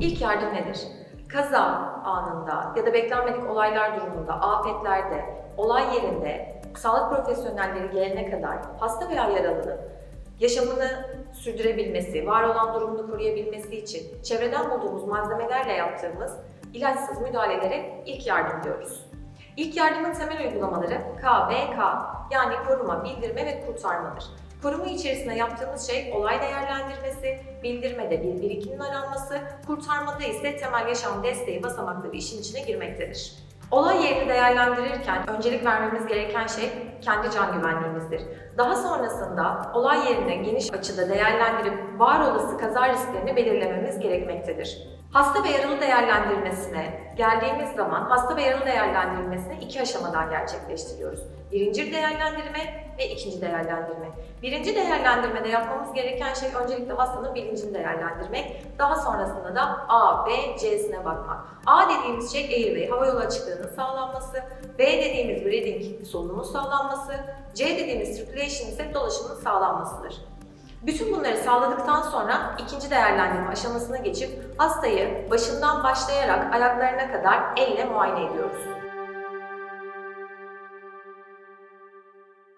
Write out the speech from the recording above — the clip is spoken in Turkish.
İlk yardım nedir? Kaza anında ya da beklenmedik olaylar durumunda, afetlerde, olay yerinde sağlık profesyonelleri gelene kadar hasta veya yaralının yaşamını sürdürebilmesi, var olan durumunu koruyabilmesi için çevreden bulduğumuz malzemelerle yaptığımız ilaçsız müdahalelere ilk yardım diyoruz. İlk yardımın temel uygulamaları KVK yani koruma, bildirme ve kurtarmadır. Koruma içerisinde yaptığımız şey olay değerlendirmesi, bildirmede bir birikimin aranması, kurtarmada ise temel yaşam desteği basamakları işin içine girmektedir. Olay yerini değerlendirirken öncelik vermemiz gereken şey kendi can güvenliğimizdir. Daha sonrasında olay yerini geniş açıda değerlendirip var olası kaza risklerini belirlememiz gerekmektedir. Hasta ve yaralı değerlendirmesine geldiğimiz zaman hasta ve yaralı değerlendirilmesini iki aşamadan gerçekleştiriyoruz. Birinci değerlendirme ve ikinci değerlendirme. Birinci değerlendirmede yapmamız gereken şey öncelikle hastanın bilincini değerlendirmek. Daha sonrasında da A, B, C'sine bakmak. A dediğimiz şey airway, hava yolu açıklığının sağlanması. B dediğimiz breathing, solunumun sağlanması. C dediğimiz circulation ise dolaşımın sağlanmasıdır. Bütün bunları sağladıktan sonra ikinci değerlendirme aşamasına geçip hastayı başından başlayarak ayaklarına kadar elle muayene ediyoruz.